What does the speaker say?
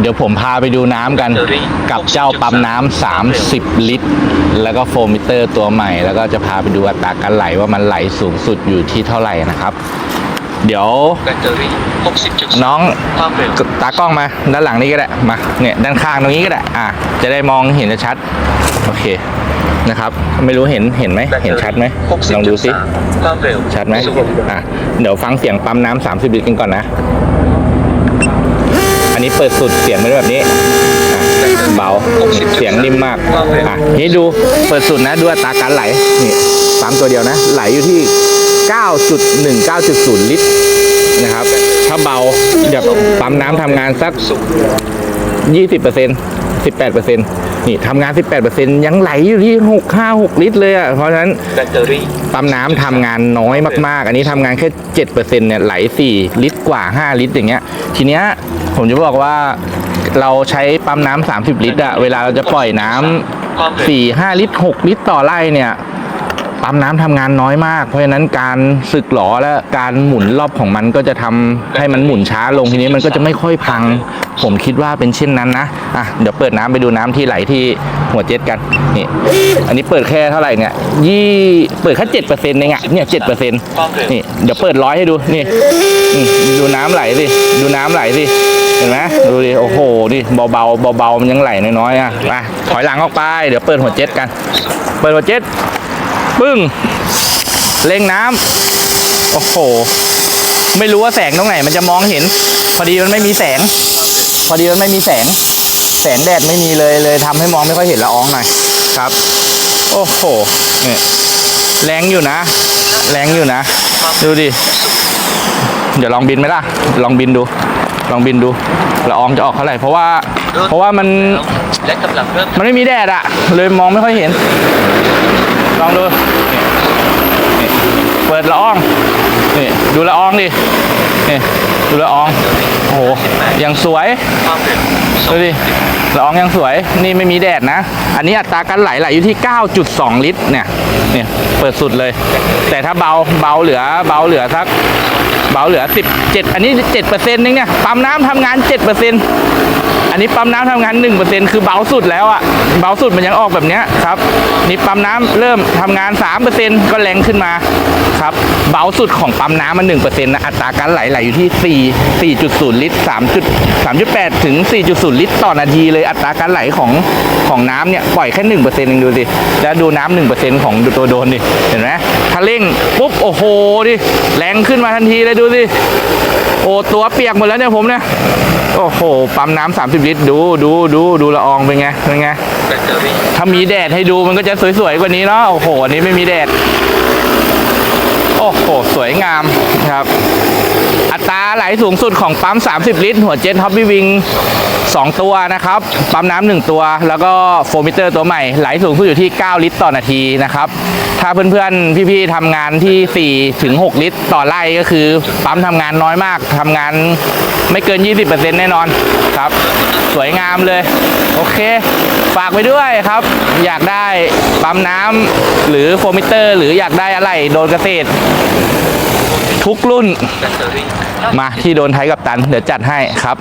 เดี๋ยวผมพาไปดูน้ำกันกับเจ้าปั๊มน้ำ30 ลิตร แล้วก็โฟมิเตอร์ตัวใหม่ แล้วก็จะพาไปดูอัตราการไหลว่ามันไหลสูงสุดอยู่ที่เท่าไหร่นะครับ เดี๋ยวแบตเตอรี่60.2น้องความเร็วตากล้องมาด้านหลังนี้ก็ได้มาเนี่ยด้านข้างตรงนี้ก็ได้อะจะได้มองเห็นชัดๆโอเคนะครับ ไม่รู้เห็นเห็นไหมเห็นชัดไหมลองดูสิ60.3ความเร็วชัดไหมอะเดี๋ยวฟังเสียงปั๊มน้ำ30 ลิตรกันก่อนนะ อันนี้เปิดสุดเสียงไม่ได้แบบนี้อะเบาเสียงนิ่มมากอะนี่ดูเปิดสุดนะดูอัตราการไหลนี่ปั๊มตัวเดียวนะ ไหลอยู่ที่ 9.1 9.0 ลิตรนะครับ ถ้าเบาเดี๋ยวปั๊มน้ำทำงานสัก 20% 18%นี่ทำงาน 18%ยังไหลอยู่ที่ 6 5 6 ลิตรเลยอะ เพราะฉะนั้นแบตเตอรี่ปั๊มน้ำทำงานน้อยมากๆ อันนี้ทำงานแค่ 7%เนี่ยไหล 4 ลิตรกว่า 5 ลิตรอย่างเงี้ย ทีเนี้ย ผมจะบอกว่าเราใช้ปั๊มน้ำ30 ลิตรอะเวลาเราจะปล่อยน้ำ4 5 ลิตร 6 ลิตรต่อไร่เนี่ยปั๊มน้ำทำงานน้อยมาก เพราะฉะนั้นการสึกหลอและการหมุนรอบของมันก็จะทำให้มันหมุนช้าลงทีนี้มันก็จะไม่ค่อยพัง ผมคิดว่าเป็นเช่นนั้นนะอะเดี๋ยวเปิดน้ำไปดูน้ำที่ไหลที่ หัวเจ็ตกันนี่อันนี้เปิดแค่เท่าไหร่เนี่ยยี่เปิดแค่เจ็ดเปอร์เซ็นต์เองอะเนี่ยเจ็ดเปอร์เซ็นต์นี่เดี๋ยวเปิดร้อยให้ดูนี่ดูน้ำไหลสิดูน้ำไหลสิเห็นไหมดูดิโอ้โหดิเบาๆเบาๆมันยังไหลน้อยๆอะไปถอยหลังออกไปเดี๋ยวเปิดหัวเจ็ตกัน เปิดหัวเจ็ตปึ้งเร่งน้ำโอ้โหไม่รู้ว่าแสงตรงไหนมันจะมองเห็น พอดีมันไม่มีแสง พอดีมันไม่มีแสง แสงแดดไม่มีเลยเลยทำให้มองไม่ค่อยเห็นละอองหน่อยครับ โอ้โหเนี่ยแรงอยู่นะ แรงอยู่นะ ดูดิ เดี๋ยวลองบินไหมล่ะ ลองบินดู ลองบินดูละอองจะออกเท่าไหร่เพราะว่า เพราะว่ามันมันไม่มีแดดอะเลยมองไม่ค่อยเห็น ลองดูเปิดละอองนี่ดูละอองดินี่ดูละอองโอ้โห ยังสวยดูดิละอองยังสวยนี่ไม่มีแดดนะ อันนี้อัตราการไหลไหลอยู่ที่ 9.2 ลิตรเนี่ยเนี่ยเปิดสุดเลย แต่ถ้าเบาเบาเหลือเบาเหลือสักเบาเหลือ 17 อันนี้7%นึงเนี่ยปั๊มน้ำทำงาน 7% อันนี้ปั๊มน้ำทำงาน 1%คือเบาสุดแล้วอะเบาสุดมันยังออกแบบเนี้ยครับนี่ปั๊มน้ำเริ่มทำงาน 3%ก็แรงขึ้นมาครับเบาสุดของปั๊มน้ำมัน1%นะอัตราการไหลไหลอยู่ที่ 4 4.0 ลิตร3 3.8 ถึง 4.0 ลิตรต่อนาทีเลยอัตราการไหลของของน้ำเนี่ยปล่อยแค่1%เองดูสิแล้วดูน้ำ1%ของตัวโดนดิเห็นไหมถ้าเร่งปุ๊บโอ้โหดิแรงขึ้นมาทันทีเลยดูสิโอ้ตัวเปียกหมดแล้วเนี่ยผมเนี่ยโอ้โหปั๊มน้ำ30ลิตรดูดูดูดูละอองเป็นไงเป็นไงแบตเตอรี่ถ้ามีแดดให้ดูมันก็จะสวยๆกว่านี้เนาะโอ้โหอันนี้ไม่มีแดด โอ้โห สวยงามครับ อัตราไหลสูงสุดของปั๊ม 30 ลิตร หัวเจ็ตฮอปปี้วิง2 ตัวนะครับ ปั๊มน้ำหนึ่งตัว แล้วก็โฟมิเตอร์ตัวใหม่ ไหลสูงสุดอยู่ที่ 9 ลิตรต่อนาทีนะครับ ถ้าเพื่อนๆ พี่ๆทำงานที่ 4 ถึง 6 ลิตรต่อไร่ก็คือ ปั๊มทำงานน้อยมากทำงานไม่เกิน 20%แน่นอนครับ สวยงามเลย โอเค ฝากไปด้วยครับ อยากได้ปั๊มน้ำหรือโฟมิเตอร์ หรืออยากได้อะไรโดนเกษตรทุกรุ่น มาที่โดนไทยกับตัน เดี๋ยวจัดให้ครับ